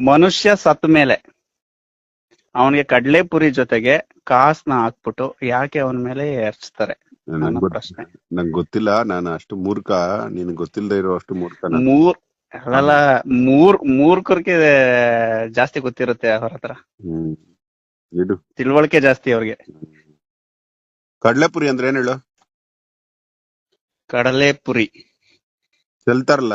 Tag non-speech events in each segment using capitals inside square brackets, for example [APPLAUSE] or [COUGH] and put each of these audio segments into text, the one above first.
ಮನುಷ್ಯ ಸತ್ ಮೇಲೆ. ಅವನಿಗೆ ಕಡ್ಲೆ ಪುರಿ ಜೊತೆಗೆ ಕಾಸ್ನ ಹಾಕ್ಬಿಟ್ಟು ಯಾಕೆ ಅವನ ಮೇಲೆ ಎರಚ್ತಾರೆ? ಪ್ರಶ್ನೆ. ನಂಗ್ ಗೊತ್ತಿಲ್ಲ ನಾನು ಅಷ್ಟು ಮೂರ್ಖ ನಿನ್ ಗೊತ್ತಿಲ್ಲದೆ ಇರೋ ಅಷ್ಟು ಮೂರ್ಖ. ಮೂರ್ ಅಲ್ಲ ಮೂರ್ ಮೂರ್ಖರ್ಗೆ ಜಾಸ್ತಿ ಗೊತ್ತಿರುತ್ತೆ ಅವ್ರ ಹತ್ರ. ತಿಳುವಳಿಕೆ ಜಾಸ್ತಿ ಅವ್ರಿಗೆ. ಕಡ್ಲೆಪುರಿ ಅಂದ್ರೆ ಏನ್ ಹೇಳು? ಕಡಲೆ ಪುರಿ ಚೆಲ್ತಾರಲ್ಲ.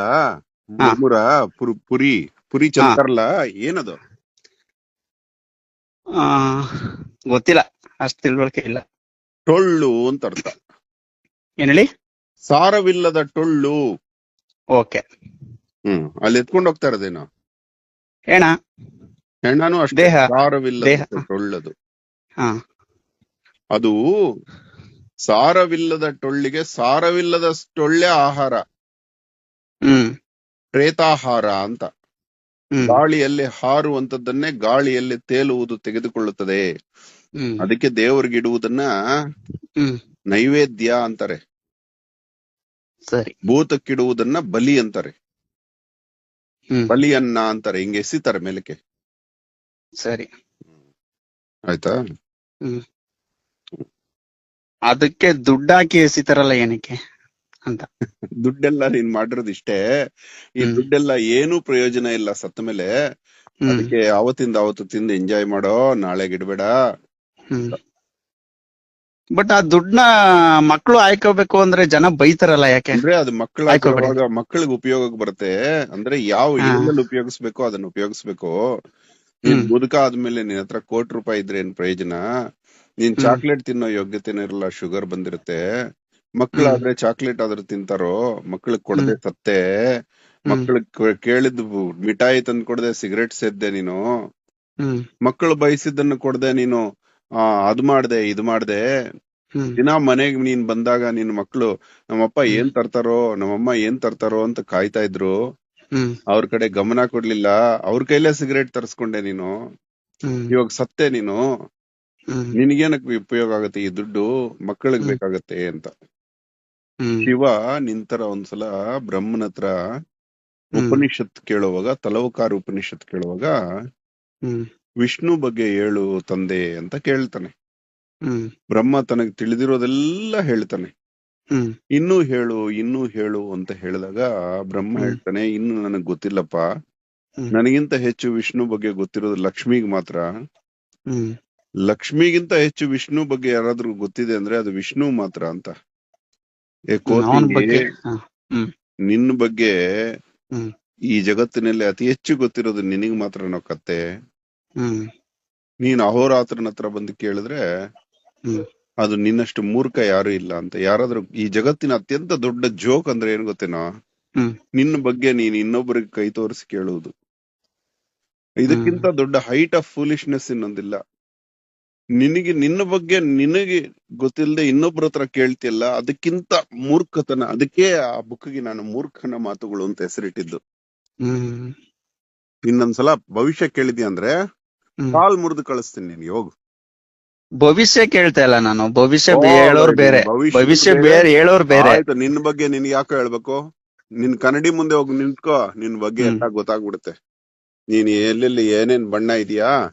ಪುರಿ. ಪುರಿ ಚಂತಾರಲ್ಲ ಏನದು? ಗೊತ್ತಿಲ್ಲ. ಅಷ್ಟ್ ತಿಳ್ವಳಿಕೆ ಇಲ್ಲ. ಟೊಳ್ಳು ಅಂತ ಅರ್ಥ. ಏನ್ ಹೇಳಿ? ಸಾರವಿಲ್ಲದ ಟೊಳ್ಳು. ಓಕೆ. ಹ್ಮ್ ಅಲ್ಲಿ ಎತ್ಕೊಂಡು ಹೋಗ್ತಾ ಇರೋದೇನೋ? ಹೆಣ. ಹೆಣ್ಣಾನು ಅಷ್ಟೇ. ಸಾರವಿಲ್ಲದ. ಟೊಳ್ಳದು. ಅದು ಸಾರವಿಲ್ಲದ ಟೊಳ್ಳಿಗೆ ಸಾರವಿಲ್ಲದ ಟೊಳ್ಳೆ ಆಹಾರ. ಹ್ಮ್. ಪ್ರೇತಾಹಾರ ಅಂತ. ಗಾಳಿಯಲ್ಲಿ ಹಾರುವಂತದ್ದನ್ನೇ ಗಾಳಿಯಲ್ಲಿ ತೇಲುವುದು ತೆಗೆದುಕೊಳ್ಳುತ್ತದೆ. ಅದಕ್ಕೆ ದೇವರಿಗಿಡುವುದನ್ನ ಇಡುವುದನ್ನ ನೈವೇದ್ಯ ಅಂತಾರೆ. ಸರಿ. ಭೂತಕ್ಕಿಡುವುದನ್ನ ಬಲಿ ಅಂತಾರೆ. ಬಲಿಯನ್ನ ಅಂತಾರೆ ಹಿಂಗೆ ಎಸಿತಾರೆ ಮೇಲಕ್ಕೆ. ಸರಿ. ಆಯ್ತಾ? ಅದಕ್ಕೆ ದುಡ್ಡಾಕಿ ಎಸಿತಾರಲ್ಲ ಏನಕ್ಕೆ? ಅಂತ. [LAUGHS] ದುಡ್ಡೆಲ್ಲ ನೀನ್ ಮಾಡಿರೋದು ಇಷ್ಟೇ. ಈ. ದುಡ್ಡೆಲ್ಲ ಏನು ಪ್ರಯೋಜನ ಇಲ್ಲ ಸತ್ತ ಮೇಲೆ. ಅದಕ್ಕೆ ಅವತ್ತಿಂದ ಅವತ್ತು ತಿಂದು ಎಂಜಾಯ್ ಮಾಡೋ ನಾಳೆ ಗಿಡಬೇಡ. ಬಟ್ ಆ ದುಡ್ಡನ್ನ ಮಕ್ಳು ಆಯ್ಕೋಬೇಕು ಅಂದ್ರೆ ಜನ ಬೈತಾರಲ್ಲ ಯಾಕೆ? ಅಂದ್ರೆ ಅದು ಮಕ್ಕಳ. ಮಕ್ಕಳಿಗೆ ಉಪಯೋಗಕ್ಕೆ ಬರುತ್ತೆ. ಅಂದ್ರೆ ಯಾವ ಹಾ. ಉಪಯೋಗಿಸ್ಬೇಕು ಅದನ್ನ ಉಪಯೋಗಿಸ್ಬೇಕು. ನೀನ್. ಮುದುಕ ಆದ್ಮೇಲೆ ನಿನ್ ಹತ್ರ ಕೋಟಿ ರೂಪಾಯಿ ಇದ್ರೆ ಏನ್ ಪ್ರಯೋಜನ? ನೀನ್. ಚಾಕ್ಲೇಟ್ ತಿನ್ನೋ ಯೋಗ್ಯತೆನೇ ಇರಲ್ಲ ಶುಗರ್ ಬಂದಿರುತ್ತೆ. ಮಕ್ಕಳಾದ್ರೆ ಚಾಕ್ಲೇಟ್ ಆದ್ರೂ ತಿಂತಾರೋ ಮಕ್ಕಳಿಗೆ ಕೊಡದೆ ಸತ್ತೆ ಮಕ್ಕಳಿಗೆ ಕೇಳಿದ್ ಮಿಠಾಯಿ ತಂದ್ ಕೊಡದೆ ಸಿಗರೇಟ್ ಸೇದ್ದೆ ನೀನು ಮಕ್ಕಳು ಬಯಸಿದ್ದನ್ನು ಕೊಡದೆ ನೀನು ಆ ಅದ್ ಮಾಡ್ದೆ ಇದ್ ಮಾಡ್ದೆ ದಿನ ಮನೆಗ್ ನೀನ್ ಬಂದಾಗ ನಿನ್ ಮಕ್ಳು ನಮ್ಮಪ್ಪ ಏನ್ ತರ್ತಾರೋ ನಮ್ಮಮ್ಮ ಏನ್ ತರ್ತಾರೋ ಅಂತ ಕಾಯ್ತಾ ಇದ್ರು ಅವ್ರ ಕಡೆ ಗಮನ ಕೊಡ್ಲಿಲ್ಲ ಅವ್ರ ಕೈಲೇ ಸಿಗರೇಟ್ ತರ್ಸ್ಕೊಂಡೆ ನೀನು ಇವಾಗ ಸತ್ತೆ ನೀನು ನಿನ್ಗೇನಕ್ ಉಪಯೋಗ ಆಗತ್ತೆ ಈ ದುಡ್ಡು ಮಕ್ಕಳಿಗೆ. ಬೇಕಾಗತ್ತೆ ಅಂತ. ಶಿವ ನಿಂತರ ಒಂದ್ಸಲ ಬ್ರಹ್ಮನ ಹತ್ರ. ಉಪನಿಷತ್ ಕೇಳುವಾಗ ತಲವಕಾರ ಉಪನಿಷತ್ ಕೇಳುವಾಗ ವಿಷ್ಣು ಬಗ್ಗೆ ಹೇಳು ತಂದೆ ಅಂತ ಕೇಳ್ತಾನೆ. ಹ್ಮ್. ಬ್ರಹ್ಮ ತನಗೆ ತಿಳಿದಿರೋದೆಲ್ಲ ಹೇಳ್ತಾನೆ. ಇನ್ನೂ ಹೇಳು ಇನ್ನೂ ಹೇಳು ಅಂತ ಹೇಳಿದಾಗ ಬ್ರಹ್ಮ ಹೇಳ್ತಾನೆ ಇನ್ನು ನನಗ್ ಗೊತ್ತಿಲ್ಲಪ್ಪ. ನನಗಿಂತ ಹೆಚ್ಚು ವಿಷ್ಣು ಬಗ್ಗೆ ಗೊತ್ತಿರೋದು ಲಕ್ಷ್ಮಿಗ್ ಮಾತ್ರ. ಲಕ್ಷ್ಮಿಗಿಂತ ಹೆಚ್ಚು ವಿಷ್ಣು ಬಗ್ಗೆ ಯಾರಾದ್ರೂ ಗೊತ್ತಿದೆ ಅಂದ್ರೆ ಅದು ವಿಷ್ಣು ಮಾತ್ರ ಅಂತ ಏ ಅವನ ಕೋತಿ ಬಗ್ಗೆ ಹ. ನಿನ್ನ ಬಗ್ಗೆ. ಈ ಜಗತ್ತಿನಲ್ಲಿ ಅತಿ ಹೆಚ್ಚು ಗೊತ್ತಿರೋದು ನಿನಗ್ ಮಾತ್ರ ಕತ್ತೆ ನೀನ್ ಅಹೋರಾತ್ರನ ಹತ್ರ ಬಂದು ಕೇಳಿದ್ರೆ ಅದು ನಿನ್ನಷ್ಟು ಮೂರ್ಖ ಯಾರು ಇಲ್ಲ ಅಂತ. ಯಾರಾದ್ರೂ ಈ ಜಗತ್ತಿನ ಅತ್ಯಂತ ದೊಡ್ಡ ಜೋಕ್ ಅಂದ್ರೆ ಏನ್ ಗೊತ್ತೇನೋ. ನಿನ್ನ ಬಗ್ಗೆ ನೀನ್ ಇನ್ನೊಬ್ಬರಿಗೆ ಕೈ ತೋರಿಸಿ ಕೇಳುವುದು. ಇದಕ್ಕಿಂತ ದೊಡ್ಡ ಹೈಟ್ ಆಫ್ ಫೂಲಿಶ್ನೆಸ್ ಇನ್ನೊಂದಿಲ್ಲ. ನಿನಗೆ ನಿನ್ನ ಬಗ್ಗೆ ನಿನಗೆ ಗೊತ್ತಿಲ್ಲದೆ ಇನ್ನೊಬ್ಬರ ಹತ್ರ ಕೇಳ್ತಿಲ್ಲ ಅದಕ್ಕಿಂತ ಮೂರ್ಖತನ ಅದಕ್ಕೆ ಆ ಬುಕ್ಗೆ ನಾನು ಮೂರ್ಖನ ಮಾತುಗಳು ಅಂತ ಹೆಸರಿಟ್ಟಿದ್ದು. ಇನ್ನೊಂದ್ಸಲ ಭವಿಷ್ಯ ಕೇಳಿದ್ಯಾ ಅಂದ್ರೆ. ಕಾಲ್ ಮುರಿದು ಕಳಿಸ್ತೀನಿ ನಿನ್ಗೆ ಹೋಗು. ಭವಿಷ್ಯ ಕೇಳ್ತಾ ಇಲ್ಲ ನಾನು ಭವಿಷ್ಯ ಹೇಳೋರ್ ಬೇರೆ. ಭವಿಷ್ಯ ಬೇರೆ. ಹೇಳೋರ್ ಬೇರೆ. ಆಯ್ತು ನಿನ್ ಬಗ್ಗೆ ನಿನ್ಗೆ ಯಾಕೆ ಹೇಳ್ಬೇಕು? ನಿನ್ ಕನ್ನಡಿ ಮುಂದೆ ಹೋಗಿ ನಿಂತ್ಕೋ ನಿನ್ ಬಗ್ಗೆ. ಎಲ್ಲ ಗೊತ್ತಾಗ್ಬಿಡುತ್ತೆ. ನೀನ್ ಎಲ್ಲೆಲ್ಲಿ ಏನೇನ್ ಬಣ್ಣ ಇದೆಯಾ?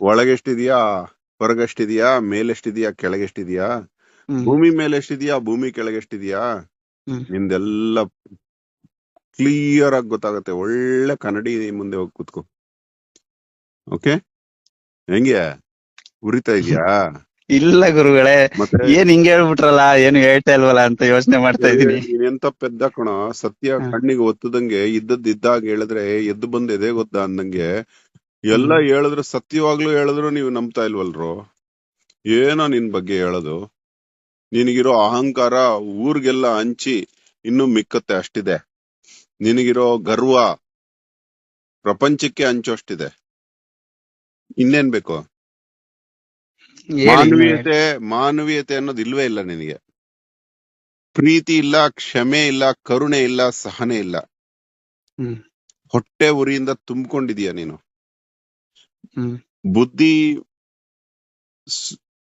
ಒಳಗೆಷ್ಟಿದ್ಯಾ? ಹೊರಗೆಷ್ಟಿದ್ಯಾ? ಮೇಲೆಷ್ಟಿದ್ಯಾ? ಕೆಳಗೆಷ್ಟಿದ್ಯಾ? ಭೂಮಿ ಮೇಲೆ ಎಷ್ಟಿದ್ಯಾ ಭೂಮಿ ಕೆಳಗೆಷ್ಟಿದ್ಯಾ. ನಿಂದೆಲ್ಲ ಕ್ಲಿಯರ್ ಆಗಿ ಗೊತ್ತಾಗುತ್ತೆ. ಒಳ್ಳೆ ಕನ್ನಡಿ ಮುಂದೆ ಹೋಗಿ ಕೂತ್ಕೋ. ಓಕೆ ಹೆಂಗೆ? ಉರಿತಾ ಇದೆಯಾ? ಇಲ್ಲ ಗುರುಗಳೇ. ಮತ್ತೆ? ಏನ್ ಹಿಂಗ ಹೇಳ್ಬಿಟ್ರಲ್ಲ? ಏನು ಹೇಳ್ತಾ ಇಲ್ವಲ್ಲ ಅಂತ ಯೋಚನೆ ಮಾಡ್ತಾ ಇದೀನಿ ಎಂತ ಪೆದ್ದ ಕಣ? ಸತ್ಯ. ಕಣ್ಣಿಗೆ ಒತ್ತದಂಗೆ ಇದ್ದದ್ ಇದ್ದಾಗ ಹೇಳಿದ್ರೆ ಎದ್ದು ಬಂದ್ ಎದೆ ಗೊತ್ತಾ ಅಂದಂಗೆ? ಎಲ್ಲ. ಹೇಳಿದ್ರು ಸತ್ಯವಾಗ್ಲೂ ಹೇಳಿದ್ರು ನೀವು ನಂಬ್ತಾ ಇಲ್ವಲ್ರು ಏನೋ ನಿನ್ ಬಗ್ಗೆ ಹೇಳೋದು ನಿನಗಿರೋ ಅಹಂಕಾರ ಊರ್ಗೆಲ್ಲ ಹಂಚಿ ಇನ್ನು ಮಿಕ್ಕತ್ತೆ ಅಷ್ಟಿದೆ ನಿನಗಿರೋ ಗರ್ವ ಪ್ರಪಂಚಕ್ಕೆ ಹಂಚೋಷ್ಟಿದೆ ಇನ್ನೇನ್ ಬೇಕು. ಮಾನವೀಯತೆ ಮಾನವೀಯತೆ ಅನ್ನೋದು ಇಲ್ವೇ ಇಲ್ಲ ನಿನಗೆ ಪ್ರೀತಿ ಇಲ್ಲ ಕ್ಷಮೆ ಇಲ್ಲ ಕರುಣೆ ಇಲ್ಲ ಸಹನೆ ಇಲ್ಲ ಹ್ಮ್. ಹೊಟ್ಟೆ ಉರಿಯಿಂದ ತುಂಬಿಕೊಂಡಿದೀಯ ನೀನು. ಬುದ್ಧಿ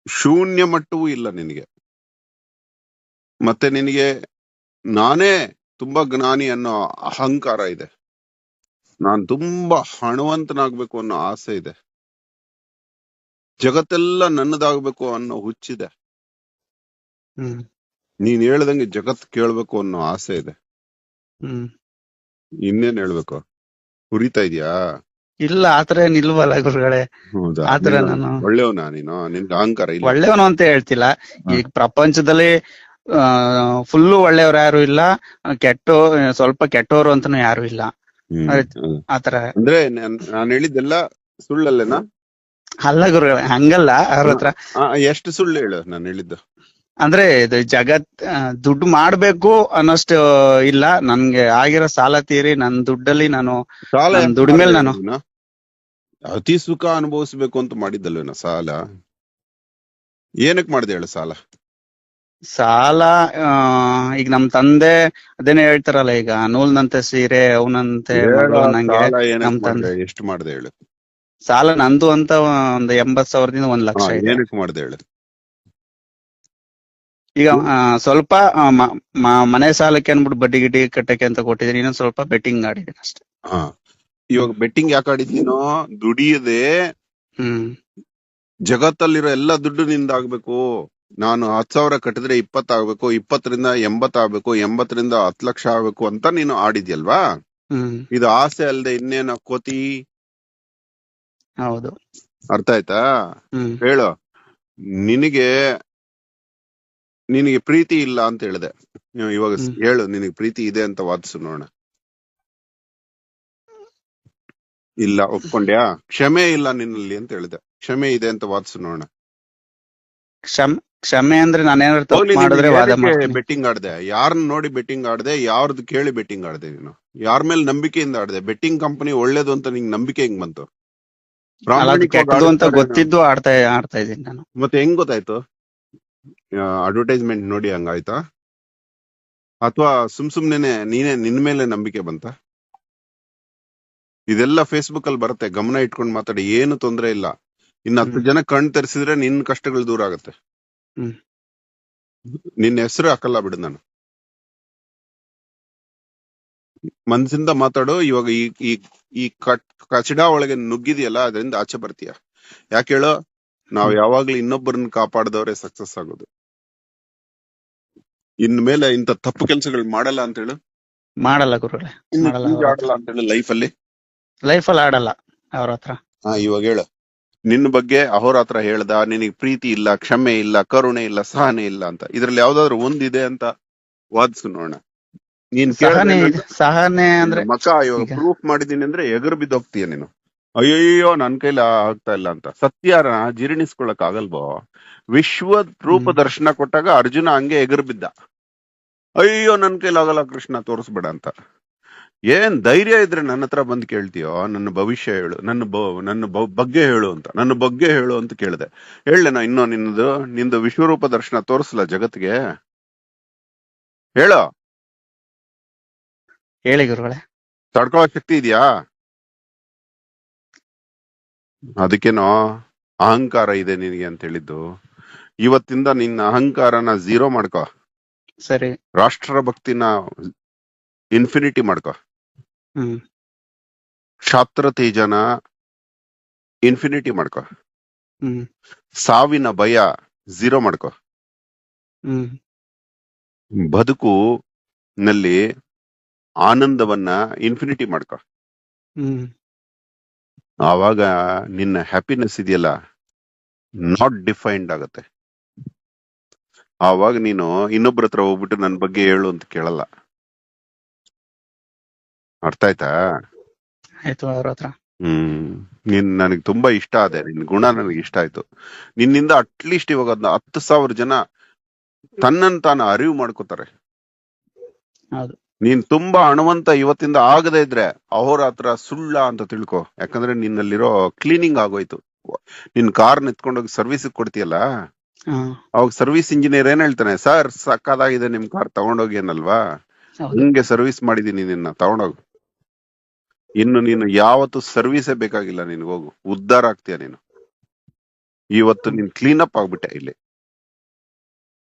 ಶೂನ್ಯ ಮಟ್ಟವೂ ಇಲ್ಲ ನಿನಗೆ. ಮತ್ತೆ ನಿನಗೆ ನಾನೇ ತುಂಬಾ ಜ್ಞಾನಿ ಅನ್ನೋ ಅಹಂಕಾರ ಇದೆ. ನಾನ್ ತುಂಬಾ ಹಣವಂತನಾಗ್ಬೇಕು ಅನ್ನೋ ಆಸೆ ಇದೆ. ಜಗತ್ತೆಲ್ಲ ನನ್ನದಾಗ್ಬೇಕು ಅನ್ನೋ ಹುಚ್ಚಿದೆ. ಹ್ಮ್. ನೀನ್ ಹೇಳ್ದಂಗೆ ಜಗತ್ ಕೇಳ್ಬೇಕು ಅನ್ನೋ ಆಸೆ ಇದೆ. ಹ್ಮ್. ಇನ್ನೇನ್ ಹೇಳ್ಬೇಕು? ಹುರಿತಾ ಇದ್ಯಾ? ಇಲ್ಲ ಆತರ ಏನ್ ಇಲ್ವಲ್ಲ ಗುರುಗಳೇ? ಆತರ ನಾನು ಒಳ್ಳೆಯವನಾ ನೀನು? ನಿನ್ ಅಹಂಕಾರ ಇಲ್ಲ. ಒಳ್ಳೆಯವನು ಅಂತ ಹೇಳ್ತಿಲ್ಲ. ಈ ಈಗ ಪ್ರಪಂಚದಲ್ಲಿ ಫುಲ್ಲು ಒಳ್ಳೆಯವ್ರು ಯಾರು ಇಲ್ಲ. ಕೆಟ್ಟ ಸ್ವಲ್ಪ ಕೆಟ್ಟವರು ಅಂತಾನು ಯಾರು ಇಲ್ಲ. ಆತರ ಅಂದ್ರೆ ನಾನು ನಾನ್ ಹೇಳಿದ್ದೆಲ್ಲ ಸುಳ್ಳಲ್ಲೇನಾ? ಅಲ್ಲ ಗುರುಗಳೇ ಹಂಗಲ್ಲ ಅವ್ರ ಹತ್ರ. ಎಷ್ಟು ಸುಳ್ಳು ಹೇಳು ನಾನು ಹೇಳಿದ್ದು. ಅಂದ್ರೆ ಇದು ಜಗತ್ ದುಡ್ಡು ಮಾಡ್ಬೇಕು ಅನ್ನೋಷ್ಟು ಇಲ್ಲ. ನನ್ಗೆ ಆಗಿರೋ ಸಾಲ ತೀರಿ ನನ್ ದುಡ್ಡಲ್ಲಿ ನಾನು ಸಾಲ ನನ್? ಅತಿ ಸುಖ ಅನುಭವಿಸ್ಬೇಕು ಅಂತ ಮಾಡಿದ್ದಲ್ವ ಸಾಲ? ಏನಕ್ ಮಾಡ್ದೆ ಹೇಳು ಸಾಲ? ಸಾಲ ಈಗ ನಮ್ ತಂದೆ ಅದೇನೆ ಹೇಳ್ತಾರಲ್ಲ ಈಗ ನೂಲ್ನಂತೆ ಸೀರೆ ಅವನಂತೆ ನಮ್ ತಂದೆ. ಎಷ್ಟು ಮಾಡ್ದೆ ಹೇಳು? ಸಾಲ ನಂದು ಅಂತ ಒಂದ್ ಎಂಬತ್ ಸಾವಿರದಿಂದ ಒಂದ್ ಲಕ್ಷ ಏನಕ್ ಮಾಡ್ದೆ ಹೇಳು? ಈಗ ಸ್ವಲ್ಪ ಮನೆ ಸಾಲಕ್ಕೆ ಅನ್ಬಿಟ್ಟು ಬಡ್ಡಿ ಗಿಡ್ಡಿ ಕಟ್ಟಕ್ಕೆ ಅಂತ ಕೊಟ್ಟಿದ್ದೀನಿ. ಇನ್ನೊಂದ್ ಸ್ವಲ್ಪ ಬೆಟ್ಟಿಂಗ್ ಆಡಿದ್ದೀನಿ ಅಷ್ಟೇ. ಹಾ. ಇವಾಗ ಬೆಟ್ಟಿಂಗ್ ಯಾಕೆ ಆಡಿದ್ದೀನೋ ದುಡಿಯದೆ ಹ್ಮ್. ಜಗತ್ತಲ್ಲಿರೋ ಎಲ್ಲ ದುಡ್ಡು ನಿಂದ ಆಗ್ಬೇಕು. ನಾನು ಹತ್ ಸಾವಿರ ಕಟ್ಟಿದ್ರೆ ಇಪ್ಪತ್ ಆಗ್ಬೇಕು ಇಪ್ಪತ್ತರಿಂದ ಎಂಬತ್ ಆಗ್ಬೇಕು ಎಂಬತ್ತರಿಂದ ಹತ್ ಲಕ್ಷ ಆಗ್ಬೇಕು ಅಂತ ನೀನು ಆಡಿದ್ಯಲ್ವಾ? ಹ್ಮ್. ಇದು ಆಸೆ ಅಲ್ಲದೆ ಇನ್ನೇನು ಕೋತಿ? ಹೌದು. ಅರ್ಥ ಆಯ್ತಾ? ಹೇಳು. ನಿನಗೆ ನಿನಗೆ ಪ್ರೀತಿ ಇಲ್ಲ ಅಂತ ಹೇಳಿದೆ. ನೀವು ಇವಾಗ ಹೇಳು ನಿನಗೆ ಪ್ರೀತಿ ಇದೆ ಅಂತ ವಾದಿಸು ನೋಡೋಣ. ಇಲ್ಲ ಒಪ್ಕೊಂಡ್ಯಾ? ಕ್ಷಮೆ ಇಲ್ಲ ನಿನ್ನಲ್ಲಿ ಅಂತ ಹೇಳಿದೆ. ಕ್ಷಮೆ ಇದೆ ಅಂತ ವಾದಿಸು ನೋಡೋಣ. ಕ್ಷಮ್ ಕ್ಷಮೆ ಅಂದ್ರೆ ನಾನೇನಾದ್ರು ಬೆಟ್ಟಿಂಗ್ ಆಡ್ದೆ? ಯಾರನ್ನ ನೋಡಿ ಬೆಟ್ಟಿಂಗ್ ಆಡ್ದೆ? ಯಾರ್ದು ಕೇಳಿ ಬೆಟ್ಟಿಂಗ್ ಆಡ್ದೆ ನೀನು? ಯಾರ ಮೇಲೆ ನಂಬಿಕೆಯಿಂದ ಆಡ್ದೆ? ಬೆಟ್ಟಿಂಗ್ ಕಂಪನಿ ಒಳ್ಳೇದು ಅಂತ ನಿಂಗೆ ನಂಬಿಕೆ ಹೆಂಗ್ ಬಂತು? ಅಂತ ಗೊತ್ತಿದ್ದು ಆಡ್ತಾ ಆಡ್ತಾ ಇದ್ದೀನಿ ನಾನು. ಮತ್ತೆ ಹೆಂಗ್ ಗೊತ್ತಾಯ್ತು? ಅಡ್ವರ್ಟೈಸ್ಮೆಂಟ್ ನೋಡಿ ಹಂಗಾಯ್ತಾ? ಅಥವಾ ಸುಮ್ ಸುಮ್ನೆ ನೀನೇ ನಿನ್ ಮೇಲೆ ನಂಬಿಕೆ ಬಂತ? ಇದೆಲ್ಲ ಫೇಸ್ಬುಕ್ ಅಲ್ಲಿ ಬರುತ್ತೆ ಗಮನ ಇಟ್ಕೊಂಡು ಮಾತಾಡಿ ಏನು ತೊಂದ್ರೆ ಇಲ್ಲ. ಇನ್ನು ಹತ್ತು ಜನ ಕಣ್ ತರಿಸಿದ್ರೆ ನಿನ್ ಕಷ್ಟಗಳು ದೂರ ಆಗುತ್ತೆ. ನಿನ್ನ ಹೆಸರು ಹಾಕಲ್ಲ ಬಿಡು ನಾನು. ಮನ್ಸಿಂದ ಮಾತಾಡು ಇವಾಗ ಈ ಈ ಈ ಕಟ್ ಕಚಡ ಒಳಗೆ ನುಗ್ಗಿದೆಯಲ್ಲ ಅದರಿಂದ ಆಚೆ ಬರ್ತೀಯ. ಯಾಕೆ ಹೇಳು? ನಾವ್. ಯಾವಾಗ್ಲೂ ಇನ್ನೊಬ್ಬರನ್ನ ಕಾಪಾಡದವ್ರೆ ಸಕ್ಸಸ್ ಆಗೋದು. ಇನ್ ಮೇಲೆ ಇಂತ ತಪ್ಪು ಕೆಲಸಗಳು ಮಾಡಲ್ಲ ಅಂತ ಹೇಳು. ಮಾಡಲ್ಲ ಗುರುಗಳೇ ಅವ್ರ ಆಡಲ್ಲ ಅಂತ ಹೇಳು ಲೈಫ್ ಅಲ್ಲಿ. ಲೈಫಲ್ಲಿ ಆಡಲ್ಲ ಅವ್ರ ಹತ್ರ. ಹಾ ಇವಾಗ ಹೇಳು. ನಿನ್ನ ಬಗ್ಗೆ ಅಹೋರಾತ್ರ ಹೇಳ್ದ ನಿನಗೆ ಪ್ರೀತಿ ಇಲ್ಲ ಕ್ಷಮೆ ಇಲ್ಲ ಕರುಣೆ ಇಲ್ಲ ಸಹನೆ ಇಲ್ಲ ಅಂತ. ಇದ್ರಲ್ಲಿ ಯಾವ್ದಾದ್ರು ಒಂದಿದೆ ಅಂತ ವಾದಿಸು ನೋಡೋಣ. ನೀನ್ ಸಹನೆ ಅಂದ್ರೆ ಮಕ ಇವಾಗ ಪ್ರೂಫ್ ಮಾಡಿದೀನಿ ಅಂದ್ರೆ ಎಗರ್ ಬಿದ್ದೋಗ್ತೀಯ ನೀನು. ಅಯ್ಯಯ್ಯೋ ನನ್ ಕೈಲ ಆಗ್ತಾ ಇಲ್ಲ ಅಂತ. ಸತ್ಯಾರ ಜೀರ್ಣಿಸ್ಕೊಳಕ್ ಆಗಲ್ವೋ? ವಿಶ್ವ ರೂಪ ದರ್ಶನ ಕೊಟ್ಟಾಗ ಅರ್ಜುನ ಹಂಗೆ ಎಗರು ಬಿದ್ದ ಅಯ್ಯೋ ನನ್ ಕೈಲಾಗಲ್ಲ ಕೃಷ್ಣ ತೋರಿಸ್ಬೇಡ ಅಂತ. ಏನ್ ಧೈರ್ಯ ಇದ್ರೆ ನನ್ನ ಹತ್ರ ಬಂದ್ ಕೇಳ್ತೀಯೋ? ನನ್ನ ಭವಿಷ್ಯ ಹೇಳು ನನ್ನ ಬ- ನನ್ನ ಬ- ಬಗ್ಗೆ ಹೇಳು ಅಂತ. ನನ್ನ ಬಗ್ಗೆ ಹೇಳು ಅಂತ ಕೇಳಿದೆ. ನಾ ಇನ್ನೂ ನಿನ್ನದು ನಿಂದು ವಿಶ್ವರೂಪ ದರ್ಶನ ತೋರಿಸ್ಲ ಜಗತ್ಗೆ ಹೇಳೋ? ಹೇಳಿ ಗುರುಗಳೇ. ತಡ್ಕೊಳ್ಳೋ ಶಕ್ತಿ ಇದೆಯಾ? ಅದಕ್ಕೇನೋ ಅಹಂಕಾರ ಇದೆ ನಿನಗೆ ಅಂತ ಹೇಳಿದ್ದು. ಇವತ್ತಿಂದ ನಿನ್ನ ಅಹಂಕಾರನ ಝೀರೋ ಮಾಡ್ಕೋ. ಸರಿ. ರಾಷ್ಟ್ರ ಭಕ್ತಿನ ಇನ್ಫಿನಿಟಿ ಮಾಡ್ಕೋ. ಹ್ಮ್. ಕ್ಷಾತ್ರ ತೇಜನ ಇನ್ಫಿನಿಟಿ ಮಾಡ್ಕೋ. ಹ್ಮ್. ಸಾವಿನ ಭಯ ಝೀರೋ ಮಾಡ್ಕೋ. ಹ್ಮ್. ಬದುಕು ನಲ್ಲಿ ಆನಂದವನ್ನ ಇನ್ಫಿನಿಟಿ ಮಾಡ್ಕೋ. ಹ್ಮ್. ಆವಾಗ ನಿನ್ನ ಹ್ಯಾಪಿನೆಸ್ ಇದೆಯಲ್ಲ ನಾಟ್ ಡಿಫೈನ್ಡ್ ಆಗತ್ತೆ. ಆವಾಗ ನೀನು ಇನ್ನೊಬ್ಬರ ಹತ್ರ ಹೋಗ್ಬಿಟ್ಟು ನನ್ನ ಬಗ್ಗೆ ಹೇಳು ಅಂತ ಕೇಳಲ್ಲ. ಅರ್ಥ ಆಯ್ತಾ? ಆಯ್ತು ಅವ್ರ ಹತ್ರ. ಹ್ಮ್. ನೀನ್ ನನಗೆ ತುಂಬಾ ಇಷ್ಟ ಆದೆ ನಿನ್ ಗುಣ ನನಗೆ ಇಷ್ಟ ಆಯ್ತು. ನಿನ್ನಿಂದ ಅಟ್ಲೀಸ್ಟ್ ಇವಾಗ ಒಂದು ಹತ್ತು ಸಾವಿರ ಜನ ತನ್ನನ್ನು ತಾನು ಅರಿವು ಮಾಡ್ಕೋತಾರೆ. ಹೌದು. ನೀನ್ ತುಂಬಾ ಹಣವಂತ ಇವತ್ತಿಂದ ಆಗದೆ ಇದ್ರೆ ಅಹೋರಾತ್ರ ಸುಳ್ಳ ಅಂತ ತಿಳ್ಕೊ. ಯಾಕಂದ್ರೆ ನಿನ್ನಲ್ಲಿರೋ ಕ್ಲೀನಿಂಗ್ ಆಗೋಯ್ತು. ನಿನ್ ಕಾರ್ ನಿತ್ಕೊಂಡೋಗಿ ಸರ್ವಿಸ್ ಕೊಡ್ತೀಯಲ್ಲ? ಅವಾಗ ಸರ್ವಿಸ್ ಇಂಜಿನಿಯರ್ ಏನ್ ಹೇಳ್ತಾನೆ? ಸರ್ ಸಕ್ಕದಾಗಿದೆ ನಿಮ್ ಕಾರ್ ತಗೊಂಡೋಗಿ ಏನಲ್ವಾ? ಹಿಂಗೆ ಸರ್ವಿಸ್ ಮಾಡಿದೀನಿ ನಿನ್ನ ತಗೊಂಡೋಗು. ಇನ್ನು ನೀನು ಯಾವತ್ತು ಸರ್ವಿಸೇ ಬೇಕಾಗಿಲ್ಲ ನಿನ್ಗೆ ಹೋಗು. ಉದ್ಧಾರ ಆಗ್ತೀಯ ನೀನು. ಇವತ್ತು ನೀನ್ ಕ್ಲೀನ್ ಅಪ್ ಆಗ್ಬಿಟ್ಟೆ ಇಲ್ಲಿ.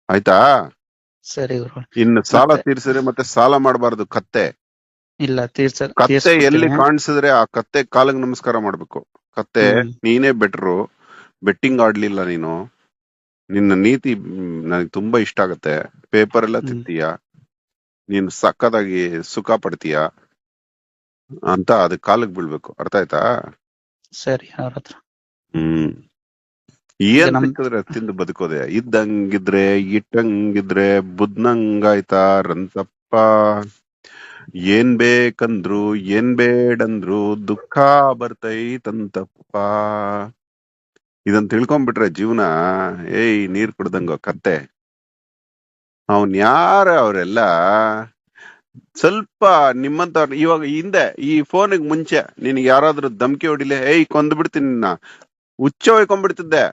ಆಯ್ತಾ? ಸರಿ ಇನ್ನು ಸಾಲ ತೀರ್ಸಿದ್ರೆ ಮತ್ತೆ ಸಾಲ ಮಾಡಬಾರ್ದು ಕತ್ತೆ. ಇಲ್ಲ ತೀರ್ಸ ಕತ್ತೆ ಎಲ್ಲಿ ಕಾಣಿಸಿದ್ರೆ ಆ ಕತ್ತೆ ಕಾಲಿಗೆ ನಮಸ್ಕಾರ ಮಾಡ್ಬೇಕು. ಕತ್ತೆ. ನೀನೇ ಬೆಟ್ರು ಬೆಟ್ಟಿಂಗ್ ಆಡ್ಲಿಲ್ಲ ನೀನು. ನಿನ್ನ ನೀತಿ ನನಗೆ ತುಂಬಾ ಇಷ್ಟ ಆಗತ್ತೆ. ಪೇಪರ್ ಎಲ್ಲ. ತಿಂತೀಯ? ನೀನು ಸಕ್ಕದಾಗಿ ಸುಖ ಪಡ್ತೀಯ? ಅಂತ ಅದ್ ಕಾಲಕ್ ಬೀಳ್ಬೇಕು. ಅರ್ಥ ಆಯ್ತಾ? ಸರಿ ಅವ್ರ ಹತ್ರ. ಹ್ಮ್. ಏನ್ ಸಿಕ್ಕಿದ್ರೆ ತಿಂದು ಬದುಕೋದೆ. ಇದ್ದಂಗಿದ್ರೆ ಇಟ್ಟಂಗಿದ್ರೆ ಬುದ್ನಂಗಾಯ್ತಾ ರಂತಪ್ಪ. ಏನ್ ಬೇಕಂದ್ರು ಏನ್ ಬೇಡಂದ್ರು ದುಃಖ ಬರ್ತೈತಂತಪ್ಪ. ಇದನ್ ತಿಳ್ಕೊಂಡ್ಬಿಟ್ರೆ ಜೀವನ ಏಯ್ ನೀರ್ ಕುಡ್ದಂಗ ಕತ್ತೆ. ಅವನ್ ಯಾರ ಅವರೆಲ್ಲ ಸ್ವಲ್ಪ ನಿಮ್ಮಂತ ಇವಾಗ ಹಿಂದೆ ಈ ಫೋನಿಗೆ ಮುಂಚೆ ನಿನಗೆ ಯಾರಾದ್ರೂ ಧಮಕಿ ಹೊಡಿಲಿ ಏಯ್ ಕೊಂದ್ಬಿಡ್ತೀನಿ ನಿನ್ನ. ಹುಚ್ಚ ಹೊಯ್ಕೊಂಡ್ಬಿಡ್ತಿದ್ದೆ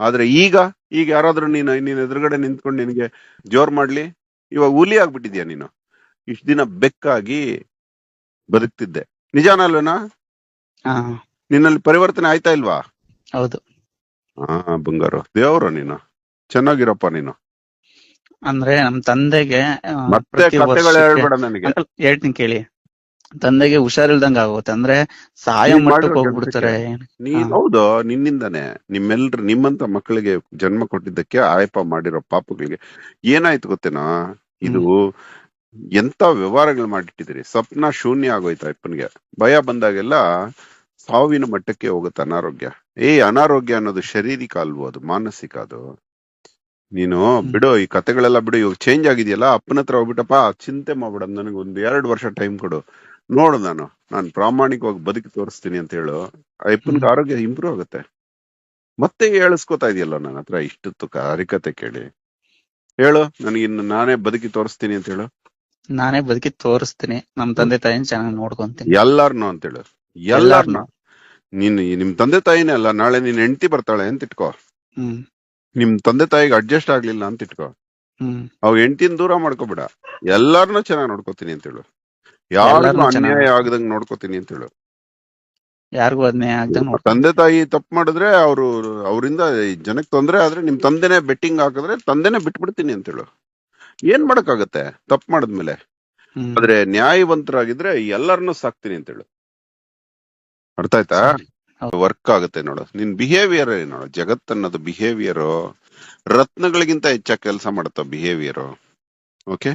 ಆದ್ರೆ ಈಗ ಈಗ ಯಾರಾದ್ರೂ ನೀನು ನೀನ್ ಎದುರುಗಡೆ ನಿಂತ್ಕೊಂಡು ನಿನಗೆ ಜೋರ್ ಮಾಡ್ಲಿ ಇವಾಗ ಹುಲಿ ಆಗ್ಬಿಟ್ಟಿದ್ಯಾ ನೀನು? ಇಷ್ಟ ದಿನ ಬೆಕ್ಕಾಗಿ ಬದುಕ್ತಿದ್ದೆ. ನಿಜಾನ ಅಲ್ವೇನಾ? ನಿನ್ನಲ್ಲಿ ಪರಿವರ್ತನೆ ಆಯ್ತಾ ಇಲ್ವಾ? ಹೌದು. ಹಾ ಬಂಗಾರು. ದೇವ್ರು ನೀನು. ಚೆನ್ನಾಗಿರಪ್ಪ ನೀನು. ಅಂದ್ರೆ ನಮ್ ತಂದೆಗೆ ಮತ್ತೆ ಹೇಳ್ಬೇಡ ನನಗೆ. ಹೇಳ್ತೀನಿ ಕೇಳಿ. ತಂದೆಗೆ ಹುಷಾರಿಲ್ದಂಗ ಆಗುತ್ತೆ. ಅಂದ್ರೆ ಸಹಾಯ ಮಾಡಕ್ ಮಟ್ಟಕ್ಕೆ ಹೋಗ್ಬಿಡ್ತಾರೆ. ನೀನ್. ಹೌದು ನಿನ್ನಿಂದಾನೆ. ನಿಮ್ಮೆಲ್ರು ನಿಮ್ಮಂತ ಮಕ್ಕಳಿಗೆ ಜನ್ಮ ಕೊಟ್ಟಿದ್ದಕ್ಕೆ ಆಯಪ್ಪ ಮಾಡಿರೋ ಪಾಪಗಳಿಗೆ ಏನಾಯ್ತು ಗೊತ್ತೇನೋ? ಇದು ಎಂತ ವ್ಯವಹಾರಗಳು ಮಾಡಿಟ್ಟಿದ್ರಿ ಸ್ವಪ್ನ ಶೂನ್ಯ ಆಗೋಯ್ತಾ ಅಪ್ಪನಿಗೆ? ಭಯ ಬಂದಾಗೆಲ್ಲ ಸಾವಿನ ಮಟ್ಟಕ್ಕೆ ಹೋಗುತ್ತೆ ಅನಾರೋಗ್ಯ. ಏ ಅನಾರೋಗ್ಯ ಅನ್ನೋದು ಶಾರೀರಿಕ ಅಲ್ವೋ ಅದು? ಮಾನಸಿಕ ಅದು? ನೀನು ಬಿಡು ಈ ಕತೆಗಳೆಲ್ಲ ಬಿಡು. ಇವಾಗ ಚೇಂಜ್ ಆಗಿದೆಯಲ್ಲ ಅಪ್ಪನ ಹತ್ರ ಹೋಗ್ಬಿಟ್ಟಪ್ಪ ಚಿಂತೆ ಮಾಡ್ಬಿಡ. ನನಗೆ ಒಂದು ಎರಡು ವರ್ಷ ಟೈಮ್ ಕೊಡು. ನೋಡು ನಾನು ನಾನು ಪ್ರಾಮಾಣಿಕವಾಗಿ ಬದುಕಿ ತೋರಿಸ್ತೀನಿ ಅಂತ ಹೇಳು. ಆ ಆರೋಗ್ಯ ಇಂಪ್ರೂವ್ ಆಗುತ್ತೆ. ಮತ್ತೆ ಹೇಳಿಸ್ಕೊತಾ ಇದೆಯಲ್ಲ ನನ್ನ ಹತ್ರ ಇಷ್ಟೊತ್ತು ಹರಿಕತೆ ಕೇಳಿ. ಹೇಳು ನನಗೆ ಇನ್ನು ನಾನೇ ಬದುಕಿ ತೋರಿಸ್ತೀನಿ ಅಂತ ಹೇಳು. ನಾನೇ ಬದುಕಿ ತೋರಿಸ್ತೀನಿ. ನಮ್ ತಂದೆ ತಾಯಿನ ಚೆನ್ನಾಗಿ ನೋಡ್ಕೊಂತೀನಿ. ಎಲ್ಲಾರ್ನು ಅಂತ ಹೇಳು. ಎಲ್ಲಾರ್ನು. ನೀನ್ ನಿಮ್ ತಂದೆ ತಾಯಿನೇ ಅಲ್ಲ ನಾಳೆ ನೀನ್ ಹೆಂಡತಿ ಬರ್ತಾಳೆ ಅಂತ ಇಟ್ಕೋ. ನಿಮ್ ತಂದೆ ತಾಯಿಗೆ ಅಡ್ಜಸ್ಟ್ ಆಗ್ಲಿಲ್ಲ ಅಂತ ಇಟ್ಕೋ. ಹ್ಮ್. ಅವ್ ಹೆಂಡತಿನ ದೂರ ಮಾಡ್ಕೊಬಿಡ. ಎಲ್ಲಾರ್ನು ಚೆನ್ನಾಗಿ ನೋಡ್ಕೋತೀನಿ ಅಂತ ಹೇಳು. ಯಾರಿಗೂ ಅನ್ಯಾಯ ಆಗದಂಗ್ ನೋಡ್ಕೋತೀನಿ ಅಂತ ಹೇಳು. ಯಾರಿಗೂ ಅನ್ಯಾಯ ಆಗದಂಗ್ ತಂದೆ ತಾಯಿ ತಪ್ಪು ಮಾಡಿದ್ರೆ ಅವ್ರು ಅವರಿಂದ ಜನಕ್ಕೆ ತೊಂದ್ರೆ ಆದ್ರೆ ನಿಮ್ ತಂದೆನೆ ಬೆಟ್ಟಿಂಗ್ ಹಾಕಿದ್ರೆ ತಂದೆನೆ ಬಿಟ್ಬಿಡ್ತೀನಿ ಅಂತ ಹೇಳು. ಏನ್ ಮಾಡಕ್ಕಾಗತ್ತೆ? ತಪ್ಪು ಮಾಡಿದ್ಮೇಲೆ. ಆದ್ರೆ ನ್ಯಾಯವಂತರಾಗಿದ್ರೆ ಎಲ್ಲರನ್ನೂ ಸಾಕ್ತೀನಿ ಅಂತ ಹೇಳು. ಅರ್ಥ ಆಯ್ತಾ? ವರ್ಕ್ ಆಗುತ್ತೆ ನೋಡು. ನಿನ್ ಬಿಹೇವಿಯರ್ ನೋಡು? ಜಗತ್ ಅನ್ನೋದು ಬಿಹೇವಿಯರ್ ರತ್ನಗಳಿಗಿಂತ ಹೆಚ್ಚಾಗಿ ಕೆಲಸ ಮಾಡುತ್ತ ಬಿಹೇವಿಯರ್ ಓಕೆ